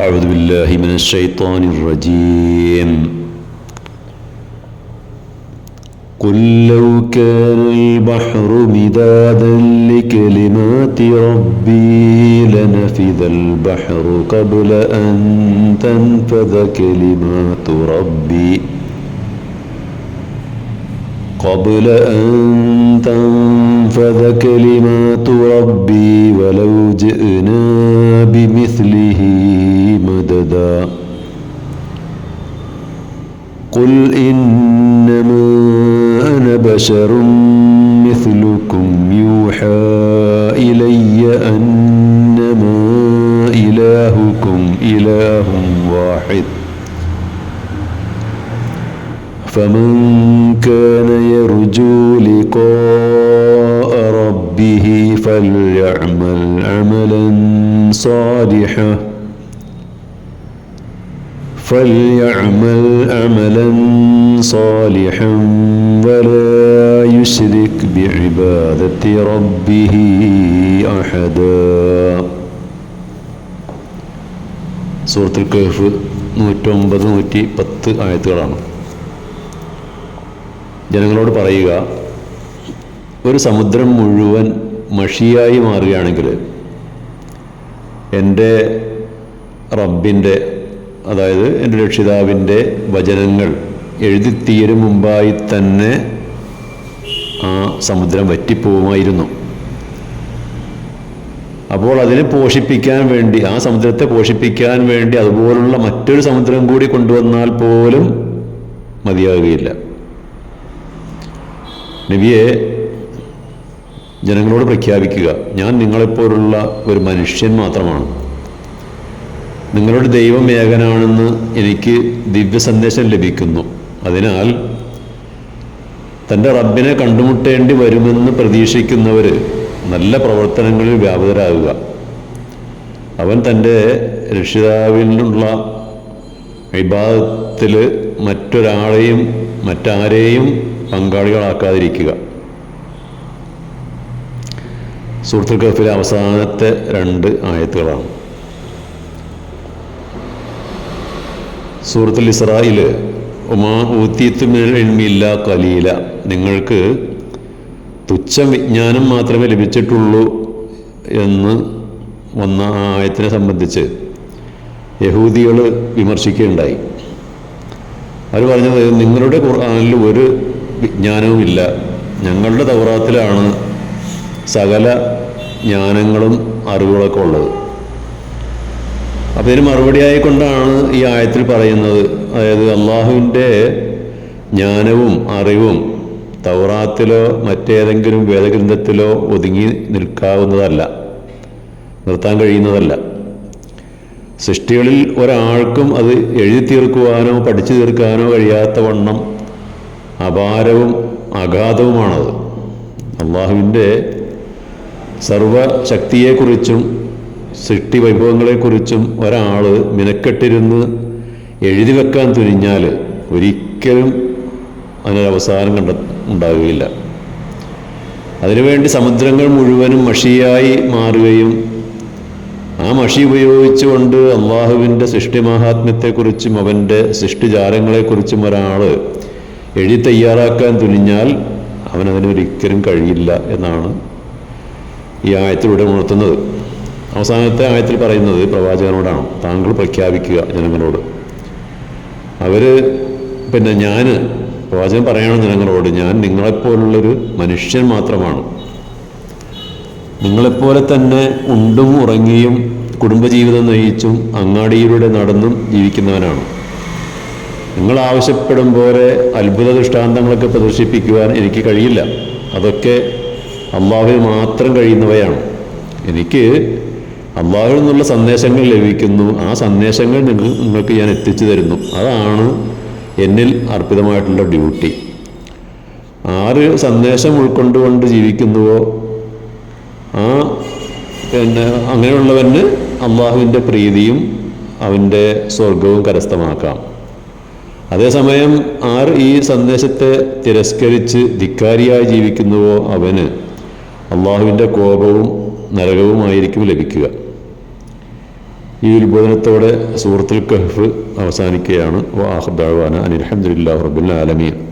أعوذ بالله من الشيطان الرجيم. قل لو كان البحر مدادا لكلمات ربي لنفذ البحر قبل أن تنفذ كلمات ربي. قبل أن تنفذ كلمات ربي ولو جئنا بمثله مددا. قل إنما أنا بشر مثلكم يوحى إلي أنما إلهكم إله واحد. فمن كان يرجو لقاء ربه فليعمل عملا صالحا فليعمل عملا صالحا ولا يشرك بعبادة ربه أحدا സൂറത്തുൽ കഹഫ് നൂറ്റൊമ്പത് നൂറ്റി പത്ത് ആയത്തുകളാണ് ജനങ്ങളോട് പറയുക ഒരു സമുദ്രം മുഴുവൻ മഷിയായി മാറുകയാണെങ്കിൽ എന്റെ റബ്ബിന്റെ അതായത് എന്റെ രക്ഷിതാവിന്റെ വചനങ്ങൾ എഴുതിത്തീരും മുമ്പായി തന്നെ ആ സമുദ്രം വറ്റിപ്പോവുമായിരുന്നു. അപ്പോൾ അതിനെ പോഷിപ്പിക്കാൻ വേണ്ടി ആ സമുദ്രത്തെ പോഷിപ്പിക്കാൻ വേണ്ടി അതുപോലുള്ള മറ്റൊരു സമുദ്രം കൂടി കൊണ്ടുവന്നാൽ പോലും മതിയാകുകയില്ല നബിയെ ജനങ്ങളോട് പ്രഖ്യാപിക്കുക. ഞാൻ നിങ്ങളെപ്പോലുള്ള ഒരു മനുഷ്യൻ മാത്രമാണ്. നിങ്ങളുടെ ദൈവം ഏകനാണെന്ന് എനിക്ക് ദിവ്യ സന്ദേശം ലഭിക്കുന്നു. അതിനാൽ തന്റെ റബ്ബിനെ കണ്ടുമുട്ടേണ്ടി വരുമെന്ന് പ്രതീക്ഷിക്കുന്നവർ നല്ല പ്രവർത്തനങ്ങളിൽ വ്യാപൃതരാകുക. അവൻ തന്റെ രക്ഷിതാവിനുള്ള വിഭാഗത്തിൽ മറ്റൊരാളെയും മറ്റാരെയും പങ്കാളികളാക്കാതിരിക്കുക. സുഹൃത്തു കഫിലെ അവസാനത്തെ രണ്ട് ആയത്തുകളാണ്. സൂറത്തുൽ ഇസ്രായിൽ ഉമാ ഊത്തീത്തുമില്ല കലീല നിങ്ങൾക്ക് തുച്ഛ വിജ്ഞാനം മാത്രമേ ലഭിച്ചിട്ടുള്ളൂ എന്ന് വന്ന ആയത്തിനെ സംബന്ധിച്ച് യഹൂദികൾ വിമർശിക്കുകയുണ്ടായി. അവർ പറഞ്ഞത് നിങ്ങളുടെ ഖുർആാനിൽ ഒരു വിജ്ഞാനവുമില്ല ഞങ്ങളുടെ തൗറാത്തിലാണ് സകല ജ്ഞാനങ്ങളും അറിവുകളൊക്കെ ഉള്ളത്. അപ്പോൾ ഇതിന് മറുപടിയായിക്കൊണ്ടാണ് ഈ ആയത്തിൽ പറയുന്നത്. അതായത് അള്ളാഹുവിന്റെ ജ്ഞാനവും അറിവും തൗറാത്തിലോ മറ്റേതെങ്കിലും വേദഗ്രന്ഥത്തിലോ ഒതുങ്ങി നിൽക്കാവുന്നതല്ല. നിർത്താൻ കഴിയുന്നതല്ല. സൃഷ്ടികളിൽ ഒരാൾക്കും അത് എഴുതി തീർക്കുവാനോ പഠിച്ചു തീർക്കാനോ കഴിയാത്ത വണ്ണം അപാരവും അഗാധവുമാണത്. അള്ളാഹുവിന്റെ സർവശക്തിയെക്കുറിച്ചും സൃഷ്ടി വൈഭവങ്ങളെക്കുറിച്ചും ഒരാൾ മിനക്കെട്ടിരുന്ന് എഴുതി വെക്കാൻ തുനിഞ്ഞാൽ ഒരിക്കലും അതിനൊരവസാനം കണ്ട ഉണ്ടാകുകയില്ല. അതിനുവേണ്ടി സമുദ്രങ്ങൾ മുഴുവനും മഷിയായി മാറുകയും ആ മഷി ഉപയോഗിച്ചുകൊണ്ട് അള്ളാഹുവിന്റെ സൃഷ്ടി മഹാത്മ്യത്തെക്കുറിച്ചും അവന്റെ സൃഷ്ടിജാലങ്ങളെക്കുറിച്ചും ഒരാൾ എഴുതി തയ്യാറാക്കാൻ തുനിഞ്ഞാൽ അവനതിനൊരിക്കലും കഴിയില്ല എന്നാണ് ഈ ആയത്തിലൂടെ ഉണർത്തുന്നത്. അവസാനത്തെ ആയത്തിൽ പറയുന്നത് പ്രവാചകനോടാണ്. താങ്കൾ പ്രഖ്യാപിക്കുക ജനങ്ങളോട്. അവർ പിന്നെ ഞാൻ പ്രവാചകൻ പറയണം ജനങ്ങളോട് ഞാൻ നിങ്ങളെപ്പോലുള്ളൊരു മനുഷ്യൻ മാത്രമാണ്. നിങ്ങളെപ്പോലെ തന്നെ ഉണ്ടും ഉറങ്ങിയും കുടുംബജീവിതം നയിച്ചും അങ്ങാടിയിലൂടെ നടന്നും ജീവിക്കുന്നവനാണ്. നിങ്ങൾ ആവശ്യപ്പെടും പോലെ അത്ഭുത ദൃഷ്ടാന്തങ്ങളൊക്കെ പ്രദർശിപ്പിക്കുവാൻ എനിക്ക് കഴിയില്ല. അതൊക്കെ അള്ളാഹുവിന് മാത്രം കഴിയുന്നവയാണ്. എനിക്ക് അള്ളാഹുവിൽ നിന്നുള്ള സന്ദേശങ്ങൾ ലഭിക്കുന്നു. ആ സന്ദേശങ്ങൾ നിങ്ങൾ നിങ്ങൾക്ക് ഞാൻ എത്തിച്ചു തരുന്നു. അതാണ് എന്നിൽ അർപ്പിതമായിട്ടുള്ള ഡ്യൂട്ടി. ആര് സന്ദേശം ഉൾക്കൊണ്ടുകൊണ്ട് ജീവിക്കുന്നുവോ ആ പിന്നെ അങ്ങനെയുള്ളവന് അള്ളാഹുവിന്റെ പ്രീതിയും അവന്റെ സ്വർഗവും കരസ്ഥമാക്കാം. അതേസമയം ആർ ഈ സന്ദേശത്തെ തിരസ്കരിച്ച് ധിക്കാരിയായി ജീവിക്കുന്നുവോ അവന് അള്ളാഹുവിന്റെ കോപവും നരകവുമായിരിക്കും ലഭിക്കുക. ഈ ഉത്ബോധനത്തോടെ സൂറത്തുൽ കഹ്ഫ് അവസാനിക്കുകയാണ്. വാഹുദാന അനിൽഹമ്മദില്ലാ റബുല്ലാ ആലമീൻ.